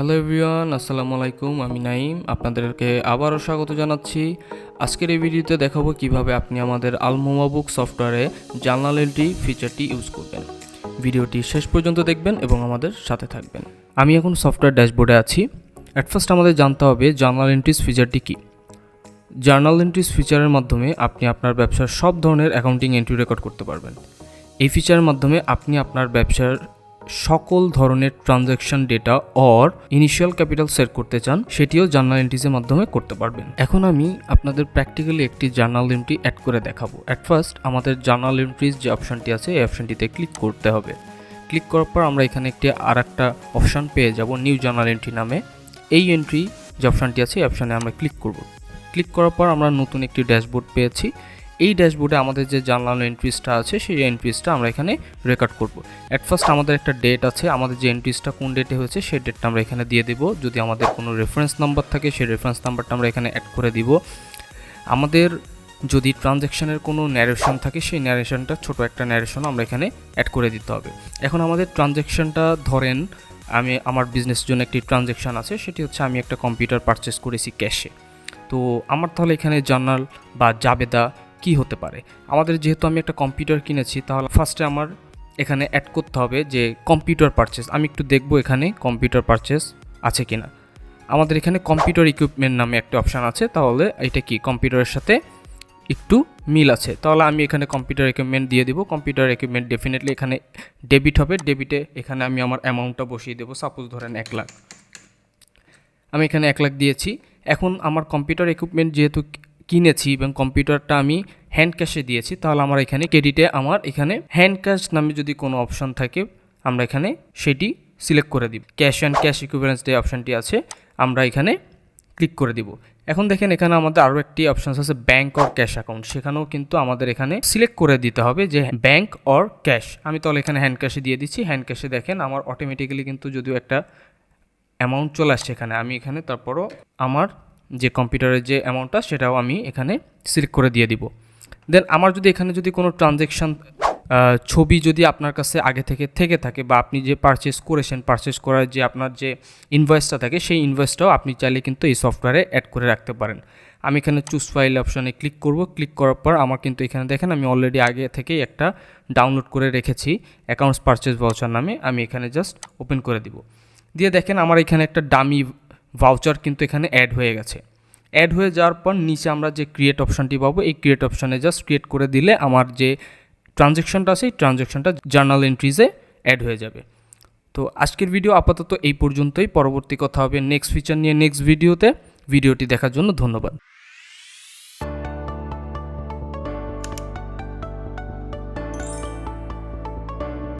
Hello everyone আসসালামু আলাইকুম, আমি নাইম আপনাদেরকে আবারও স্বাগত জানাচ্ছি। আজকের এই ভিডিওতে দেখাবো কীভাবে আপনি আমাদের আলমোমা বুক সফটওয়্যারে জার্নাল এন্ট্রি ফিচারটি ইউজ করবেন। ভিডিওটি শেষ পর্যন্ত দেখবেন এবং আমাদের সাথে থাকবেন। আমি এখন সফটওয়্যার ড্যাশবোর্ডে আছি। অ্যাট ফার্স্ট আমাদের জানতে হবে জার্নাল এন্ট্রিজ ফিচারটি কী। জার্নাল এন্ট্রিজ ফিচারের মাধ্যমে আপনি আপনার ব্যবসার সব ধরনের অ্যাকাউন্টিং এন্ট্রি রেকর্ড করতে পারবেন। এই ফিচারের মাধ্যমে আপনি আপনার ব্যবসার সকল ধরনের transaction data or initial capital set করতে চান, সেটিও জার্নাল এন্ট্রিজের মাধ্যমে করতে পারবেন। এখন আমি আপনাদের প্র্যাকটিক্যালি একটি জার্নাল এন্ট্রি অ্যাড করে দেখাবো। অ্যাট ফার্স্ট আমাদের জার্নাল এন্ট্রিজ যে অপশনটি আছে, এই অপশনটিতে ক্লিক করতে হবে। ক্লিক করার পর আমরা এখানে একটি আর একটা অপশান পেয়ে যাব নিউ জার্নাল এন্ট্রি নামে। এই এন্ট্রি যে অপশানটি আছে, এই অপশানে আমরা ক্লিক করব। ক্লিক করার পর আমরা নতুন একটি ড্যাশবোর্ড পেয়েছি। এই ড্যাশবোর্ডে আমাদের যে জার্নাল এন্ট্রিসটা আছে, সেই এন্ট্রিসটা আমরা এখানে রেকর্ড করব। অ্যাট ফার্স্ট আমাদের একটা ডেট আছে, আমাদের যে এন্ট্রিসটা কোন ডেটে হয়েছে, সেই ডেটটা আমরা এখানে দিয়ে দেবো। যদি আমাদের কোনো রেফারেন্স নাম্বার থাকে, সেই রেফারেন্স নাম্বারটা আমরা এখানে অ্যাড করে দিব। আমাদের যদি ট্রানজ্যাকশনের কোনো ন্যারেশন থাকে, সেই ন্যারেশনটা ছোট একটা ন্যারেশন আমরা এখানে অ্যাড করে দিতে হবে। এখন আমাদের ট্রানজ্যাকশনটা ধরেন, আমি, আমার বিজনেসের জন্য একটি ট্রানজ্যাকশন আছে, সেটি হচ্ছে আমি একটা কম্পিউটার পারচেস করেছি ক্যাশে তো আমার তাহলে এখানে জার্নাল বা জাবেদা কি হতে পারে? আমাদের যেহেতু আমি একটা কম্পিউটার কিনেছি, তাহলে ফার্স্টে আমার এখানে অ্যাড করতে হবে যে কম্পিউটার পারচেস আমি একটু দেখব এখানে কম্পিউটার পারচেস আছে কি না আমাদের এখানে কম্পিউটার ইকুইপমেন্ট নামে একটা অপশান আছে, তাহলে এটা কি? কম্পিউটারের সাথে একটু মিল আছে। তাহলে আমি এখানে কম্পিউটার ইকুইপমেন্ট দিয়ে দিব। কম্পিউটার ইকুইপমেন্ট ডেফিনেটলি এখানে ডেবিট হবে। ডেবিটে এখানে আমি আমার অ্যামাউন্টটা বসিয়ে দেবো। সাপোজ ধরেন এক লাখ। আমি এখানে এক লাখ দিয়েছি। এখন আমার কম্পিউটার ইকুইপমেন্ট যেহেতু কিনেছি এবং কম্পিউটারটা আমি হ্যান্ড ক্যাশে দিয়েছি, তাহলে আমার এখানে ক্রেডিটে আমার এখানে হ্যান্ড ক্যাশ নামে যদি কোনো অপশন থাকে, আমরা এখানে সেটি সিলেক্ট করে দিব। ক্যাশ অ্যান্ড ক্যাশ ইকুইভ্যালেন্স যে অপশানটি আছে, আমরা এখানে ক্লিক করে দিব। এখন দেখেন এখানে আমাদের আরও একটি অপশান আছে ব্যাঙ্ক অর ক্যাশ অ্যাকাউন্ট। সেখানেও কিন্তু আমাদের এখানে সিলেক্ট করে দিতে হবে যে ব্যাঙ্ক অর ক্যাশ। আমি তাহলে এখানে হ্যান্ড ক্যাশে দিয়ে দিচ্ছি। হ্যান্ড ক্যাশে দেখেন আমার অটোমেটিক্যালি কিন্তু যদিও একটা অ্যামাউন্ট চলে আসছে এখানে, আমি এখানে তারপরও আমার যে কম্পিউটারের যে অ্যামাউন্টটা সেটাও আমি এখানে সিলেক্ট করে দিয়ে দিব। দেন আমার যদি এখানে যদি কোনো ট্রানজ্যাকশান ছবি যদি আপনার কাছে আগে থেকে থেকে থাকে বা আপনি যে পারচেস করেছেন পারচেস করার যে আপনার যে ইনভয়েসটা থাকে, সেই ইনভয়েসটাও আপনি চাইলে কিন্তু এই সফটওয়্যারে অ্যাড করে রাখতে পারেন। আমি এখানে চুজ ফাইল অপশানে ক্লিক করব। ক্লিক করার পর আমার কিন্তু এখানে দেখেন আমি অলরেডি আগে থেকেই একটা ডাউনলোড করে রেখেছি অ্যাকাউন্টস পারচেস ভাউচার নামে। আমি এখানে জাস্ট ওপেন করে দিব। দিয়ে দেখেন আমার এখানে একটা ডামি ভাউচার কিন্তু এখানে অ্যাড হয়ে গেছে। অ্যাড হয়ে যাওয়ার পর নিচে আমরা যে ক্রিয়েট অপশানটি পাবো, এই ক্রিয়েট অপশানে জাস্ট ক্রিয়েট করে দিলে আমার যে ট্রানজ্যাকশনটা আছে, এই ট্রানজ্যাকশনটা জার্নাল এন্ট্রিজে অ্যাড হয়ে যাবে। তো আজকের ভিডিও আপাতত এই পর্যন্তই। পরবর্তী কথা হবে নেক্সট ফিচার নিয়ে নেক্সট ভিডিওতে ভিডিওটি দেখার জন্য ধন্যবাদ।